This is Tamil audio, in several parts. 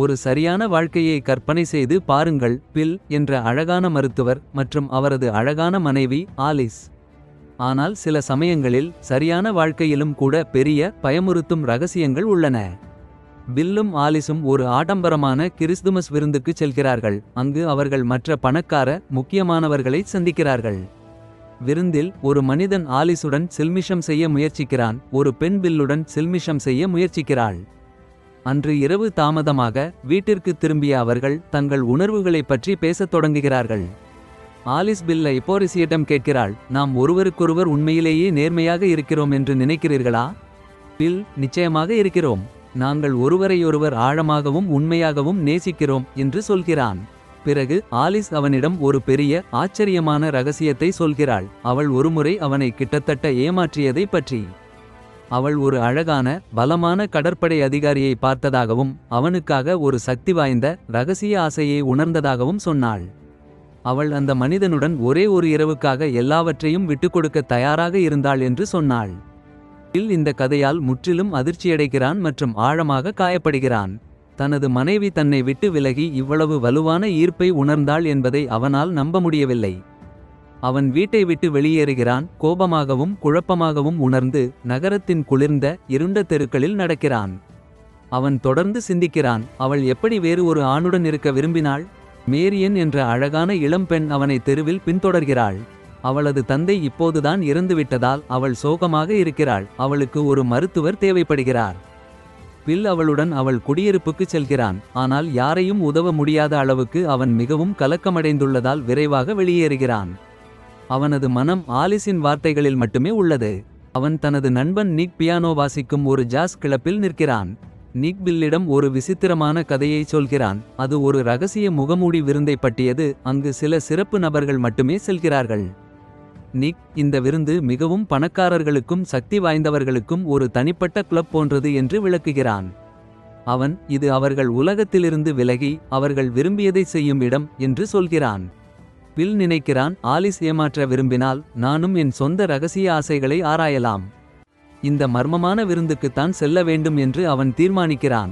ஒரு சரியான வாழ்க்கையை கற்பனை செய்து பாருங்கள் பில் என்ற அழகான மருத்துவர் மற்றும் அவரது அழகான மனைவி ஆலிஸ். ஆனால் சில சமயங்களில் சரியான வாழ்க்கையிலும் கூட பெரிய பயமுறுத்தும் ரகசியங்கள் உள்ளன. பில்லும் ஆலிஸும் ஒரு ஆடம்பரமான கிறிஸ்துமஸ் விருந்துக்கு செல்கிறார்கள். அங்கு அவர்கள் மற்ற பணக்கார முக்கியமானவர்களை சந்திக்கிறார்கள். விருந்தில் ஒரு மனிதன் ஆலிஸுடன் சில்மிஷம் செய்ய முயற்சிக்கிறான். ஒரு பெண் பில்லுடன் சில்மிஷம் செய்ய முயற்சிக்கிறாள். அன்று இரவு தாமதமாக வீட்டிற்கு திரும்பிய அவர்கள் தங்கள் உணர்வுகளைப் பற்றி பேசத் தொடங்குகிறார்கள். ஆலிஸ் பில்லை போரிசியிடம் கேட்கிறாள் நாம் ஒருவருக்கொருவர் உண்மையிலேயே நேர்மையாக இருக்கிறோம் என்று நினைக்கிறீர்களா? பில் நிச்சயமாக இருக்கிறோம். நாங்கள் ஒருவரையொருவர் ஆழமாகவும் உண்மையாகவும் நேசிக்கிறோம் என்று சொல்கிறான். பிறகு ஆலிஸ் அவனிடம் ஒரு பெரிய ஆச்சரியமான ரகசியத்தை சொல்கிறாள். அவள் ஒருமுறை அவனை கிட்டத்தட்ட ஏமாற்றியதை பற்றி. அவள் ஒரு அழகான பலமான கடற்படை அதிகாரியை பார்த்ததாகவும் அவனுக்காக ஒரு சக்தி வாய்ந்த ரகசிய ஆசையை உணர்ந்ததாகவும் சொன்னாள். அவள் அந்த மனிதனுடன் ஒரே ஒரு இரவுக்காக எல்லாவற்றையும் விட்டுக்கொடுக்க தயாராக இருந்தாள் என்று சொன்னாள். பில் இந்த கதையால் முற்றிலும் அதிர்ச்சியடைகிறான் மற்றும் ஆழமாக காயப்படுகிறான். தனது மனைவி தன்னை விட்டு விலகி இவ்வளவு வலுவான ஈர்ப்பை உணர்ந்தாள் என்பதை அவனால் நம்ப முடியவில்லை. அவன் வீட்டை விட்டு வெளியேறுகிறான் கோபமாகவும் குழப்பமாகவும் உணர்ந்து நகரத்தின் குளிர்ந்த இருண்ட தெருக்களில் நடக்கிறான். அவன் தொடர்ந்து சிந்திக்கிறான் அவள் எப்படி வேறு ஒரு ஆணுடன் இருக்க விரும்பினாள்? மேரியன் என்ற அழகான இளம்பெண் அவனை தெருவில் பின்தொடர்கிறாள். அவளது தந்தை இப்போதுதான் இறந்துவிட்டதால் அவள் சோகமாக இருக்கிறாள் அவளுக்கு ஒரு மருத்துவர் தேவைப்படுகிறார். பில் அவளுடன் அவள் குடியிருப்புக்கு செல்கிறான் ஆனால் யாரையும் உதவ முடியாத அளவுக்கு அவன் மிகவும் கலக்கமடைந்துள்ளதால் விரைவாக வெளியேறுகிறான். அவனது மனம் ஆலிஸின் வார்த்தைகளில் மட்டுமே உள்ளது. அவன் தனது நண்பன் நிக் பியானோ வாசிக்கும் ஒரு ஜாஸ் கிளப்பில் நிற்கிறான். நிக் பில்லிடம் ஒரு விசித்திரமான கதையை சொல்கிறான். அது ஒரு ரகசிய முகமூடி விருந்தை பற்றியது. அங்கு சில சிறப்பு நபர்கள் மட்டுமே செல்கிறார்கள். நிக் இந்த விருந்து மிகவும் பணக்காரர்களுக்கும் சக்தி வாய்ந்தவர்களுக்கும் ஒரு தனிப்பட்ட கிளப் போன்றது என்று விளக்குகிறான். அவன் இது அவர்கள் உலகத்திலிருந்து விலகி அவர்கள் விரும்பியதை செய்யும் இடம் என்று சொல்கிறான். பில் நினைக்கிறான். ஆலிஸ் ஏமாற்ற விரும்பினால் நானும் என் சொந்த ரகசிய ஆசைகளை ஆராயலாம். இந்த மர்மமான விருந்துக்குத்தான் செல்ல வேண்டும் என்று அவன் தீர்மானிக்கிறான்.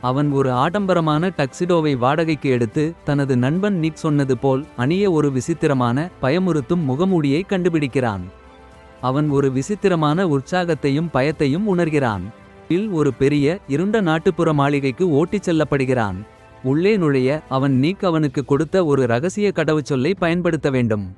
அவன் ஒரு ஆடம்பரமான டக்சிடோவை வாடகைக்கு எடுத்து தனது நண்பன் நிக் சொன்னது போல் அணிய ஒரு விசித்திரமான பயமுறுத்தும் முகமூடியை கண்டுபிடிக்கிறான். அவன் ஒரு விசித்திரமான உற்சாகத்தையும் பயத்தையும் உணர்கிறான். பில் ஒரு பெரிய இருண்ட நாட்டுப்புற மாளிகைக்கு ஓட்டிச் செல்லப்படுகிறான். உள்ளே நுழைய அவன் நீக் அவனுக்கு கொடுத்த ஒரு ரகசிய கடவுச்சொல்லை பயன்படுத்த வேண்டும்.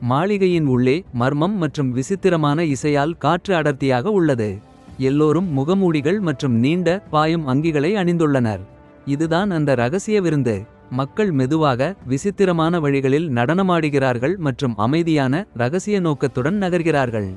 மாளிகையின் உள்ளே மர்மம் மற்றும் விசித்திரமான இசையால் காற்று அடர்த்தியாக உள்ளது. எல்லோரும் முகமூடிகள் மற்றும் நீண்ட பாயும் அங்கிகளை அணிந்துள்ளனர். இதுதான் அந்த ரகசிய விருந்து. மக்கள் மெதுவாக விசித்திரமான வழிகளில் நடனமாடுகிறார்கள் மற்றும் அமைதியான ரகசிய நோக்கத்துடன் நகர்கிறார்கள்.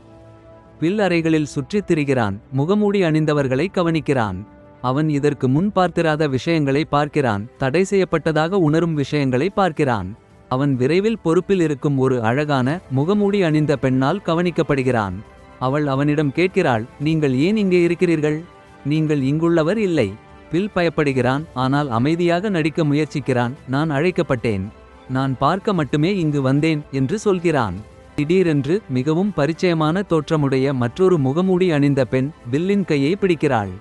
பில் அறைகளில் சுற்றித் திரிகிறான். முகமூடி அணிந்தவர்களை கவனிக்கிறான். அவன் இதற்கு முன் பார்த்திராத விஷயங்களை பார்க்கிறான். தடை செய்யப்பட்டதாக உணரும் விஷயங்களை பார்க்கிறான். அவன் விரைவில் பொறுப்பில் இருக்கும் ஒரு அழகான முகமூடி அணிந்த பெண்ணால் கவனிக்கப்படுகிறான். அவள் அவனிடம் கேட்கிறாள் நீங்கள் ஏன் இங்கே இருக்கிறீர்கள்? நீங்கள் இங்குள்ளவர் இல்லை. பில் பயப்படுகிறான் ஆனால் அமைதியாக நடிக்க முயற்சிக்கிறான். நான் அழைக்கப்பட்டேன். நான் பார்க்க மட்டுமே இங்கு வந்தேன் என்று சொல்கிறான். திடீரென்று மிகவும் பரிச்சயமான தோற்றமுடைய மற்றொரு முகமூடி அணிந்த பெண் பில்லின் கையை பிடிக்கிறாள்.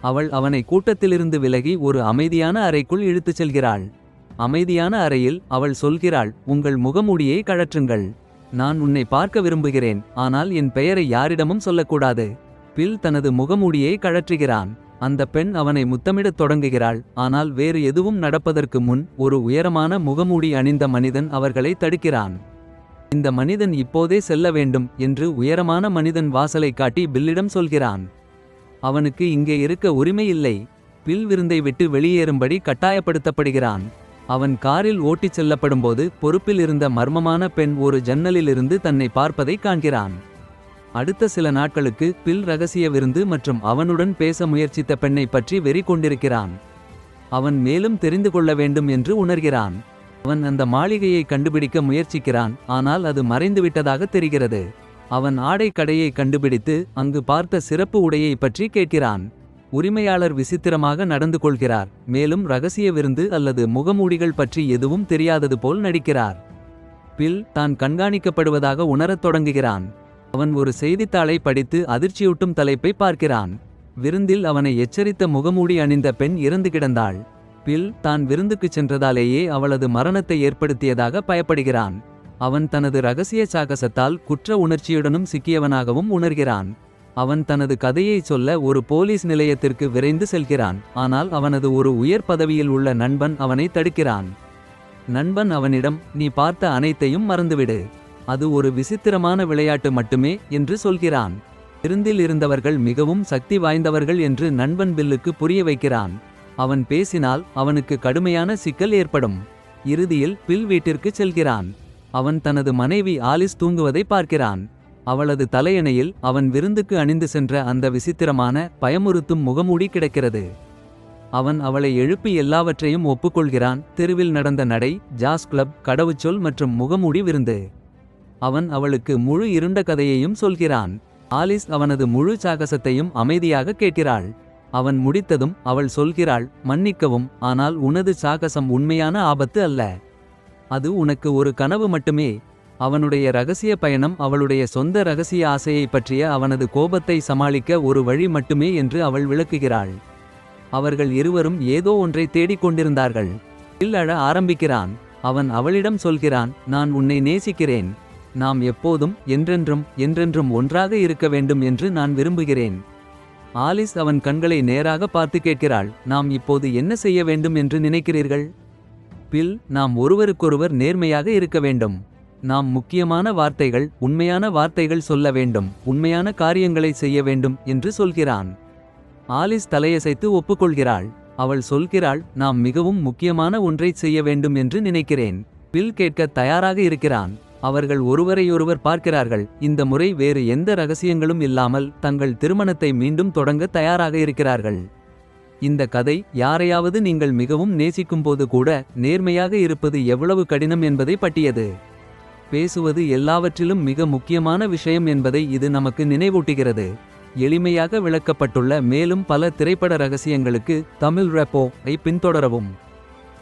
அவள் அவனை கூட்டத்திலிருந்து விலகி ஒரு அமைதியான அறைக்குள் இழுத்துச் செல்கிறாள். அமைதியான அறையில் அவள் சொல்கிறாள் உங்கள் முகமூடியை கழற்றுங்கள். நான் உன்னை பார்க்க விரும்புகிறேன் ஆனால் என் பெயரை யாரிடமும் சொல்லக்கூடாது. பில் தனது முகமூடியை கழற்றுகிறான். அந்த பெண் அவனை முத்தமிடத் தொடங்குகிறாள். ஆனால் வேறு எதுவும் நடப்பதற்கு முன் ஒரு உயரமான முகமூடி அணிந்த மனிதன் அவர்களை தடுக்கிறான். இந்த மனிதன் இப்போதே செல்ல வேண்டும் என்று உயரமான மனிதன் வாசலை காட்டி பில்லிடம் சொல்கிறான். அவனுக்கு இங்கே இருக்க உரிமை இல்லை. பில் விருந்தை விட்டு வெளியேறும்படி கட்டாயப்படுத்தப்படுகிறான். அவன் காரில் ஓட்டிச் செல்லப்படும்போது பொறுப்பில் இருந்த மர்மமான பெண் ஒரு ஜன்னலிலிருந்து தன்னை பார்ப்பதை காண்கிறான். அடுத்த சில நாட்களுக்கு பில் ரகசிய விருந்து மற்றும் அவனுடன் பேச முயற்சித்த பெண்ணை பற்றி வெறி கொண்டிருக்கிறான். அவன் மேலும் தெரிந்து கொள்ள வேண்டும் என்று உணர்கிறான். அவன் அந்த மாளிகையை கண்டுபிடிக்க முயற்சிக்கிறான் ஆனால் அது மறைந்துவிட்டதாக தெரிகிறது. அவன் ஆடை கடையை கண்டுபிடித்து அங்கு பார்த்த சிறப்பு உடையை பற்றி கேட்கிறான். உரிமையாளர் விசித்திரமாக நடந்து கொள்கிறார். மேலும் ரகசிய விருந்து அல்லது முகமூடிகள் பற்றி எதுவும் தெரியாதது போல் நடிக்கிறார். பில் தான் கண்காணிக்கப்படுவதாக உணரத் தொடங்குகிறான். அவன் ஒரு செய்தித்தாளை படித்து அதிர்ச்சியூட்டும் தலைப்பை பார்க்கிறான். விருந்தில் அவனை எச்சரித்த முகமூடி அணிந்த பெண் இறந்து கிடந்தாள். பில் தான் விருந்துக்குச் சென்றதாலேயே அவளது மரணத்தை ஏற்படுத்தியதாக பயப்படுகிறான். அவன் தனது ரகசிய சாகசத்தால் குற்ற உணர்ச்சியுடனும் சிக்கியவனாகவும் உணர்கிறான். அவன் தனது கதையை சொல்ல ஒரு போலீஸ் நிலையத்திற்கு விரைந்து செல்கிறான். ஆனால் அவனது ஒரு உயர் பதவியில் உள்ள நண்பன் அவனை தடுக்கிறான். நண்பன் அவனிடம் நீ பார்த்த அனைத்தையும் மறந்துவிடு. அது ஒரு விசித்திரமான விளையாட்டு மட்டுமே என்று சொல்கிறான். விருந்தில் இருந்தவர்கள் மிகவும் சக்தி வாய்ந்தவர்கள் என்று நண்பன் பில்லுக்கு புரிய வைக்கிறான். அவன் பேசினால் அவனுக்கு கடுமையான சிக்கல் ஏற்படும். இறுதியில் பில் வீட்டிற்குச் செல்கிறான். அவன் தனது மனைவி ஆலிஸ் தூங்குவதை பார்க்கிறான். அவளது தலையணையில் அவன் விருந்துக்கு அணிந்து சென்ற அந்த விசித்திரமான பயமுறுத்தும் முகமூடி கிடக்கிறது. அவன் அவளை எழுப்பி எல்லாவற்றையும் ஒப்புக்கொள்கிறான். தெருவில் நடந்த நடை ஜாஸ் கிளப் கடவுச்சொல் மற்றும் முகமூடி விருந்து. அவன் அவளுக்கு முழு இருண்ட கதையையும் சொல்கிறான். ஆலிஸ் அவனது முழு சாகசத்தையும் அமைதியாக கேட்கிறாள். அவன் முடித்ததும் அவள் சொல்கிறாள் மன்னிக்கவும் ஆனால் உனது சாகசம் உண்மையான ஆபத்து அல்ல. அது உனக்கு ஒரு கனவு மட்டுமே. அவனுடைய ரகசிய பயணம் அவளுடைய சொந்த ரகசிய ஆசையைப் பற்றிய அவனது கோபத்தை சமாளிக்க ஒரு வழி மட்டுமே என்று அவள் விளக்குகிறாள். அவர்கள் இருவரும் ஏதோ ஒன்றை தேடிக் கொண்டிருந்தார்கள். அழ ஆரம்பிக்கிறான். அவன் அவளிடம் சொல்கிறான் நான் உன்னை நேசிக்கிறேன். நாம் எப்போதும் என்றென்றும் என்றென்றும் ஒன்றாக இருக்க வேண்டும் என்று நான் விரும்புகிறேன். ஆலிஸ் அவன் கண்களை நேராக பார்த்து கேட்கிறாள். நாம் இப்போது என்ன செய்ய வேண்டும் என்று நினைக்கிறீர்கள்? பில் நாம் ஒருவருக்கொருவர் நேர்மையாக இருக்க வேண்டும். நாம் முக்கியமான வார்த்தைகள் உண்மையான வார்த்தைகள் சொல்ல வேண்டும். உண்மையான காரியங்களை செய்ய வேண்டும் என்று சொல்கிறான். ஆலிஸ் தலையசைத்து ஒப்புக்கொள்கிறாள். அவள் சொல்கிறாள் நாம் மிகவும் முக்கியமான ஒன்றைச் செய்ய வேண்டும் என்று நினைக்கிறேன். பில் கேட்க தயாராக இருக்கிறான். அவர்கள் ஒருவரையொருவர் பார்க்கிறார்கள். இந்த முறை வேறு எந்த ரகசியங்களும் இல்லாமல் தங்கள் திருமணத்தை மீண்டும் தொடங்க தயாராக இருக்கிறார்கள். இந்த கதை யாரையாவது நீங்கள் மிகவும் நேசிக்கும்போது கூட நேர்மையாக இருப்பது எவ்வளவு கடினம் என்பதை பட்டியது பேசுவது எல்லாவற்றிலும் மிக முக்கியமான விஷயம் என்பதை இது நமக்கு நினைவூட்டுகிறது. எளிமையாக விளக்கப்பட்டுள்ள மேலும் பல திரைப்பட ரகசியங்களுக்கு தமிழ் ரெப்போ ஐ பின்தொடரவும்.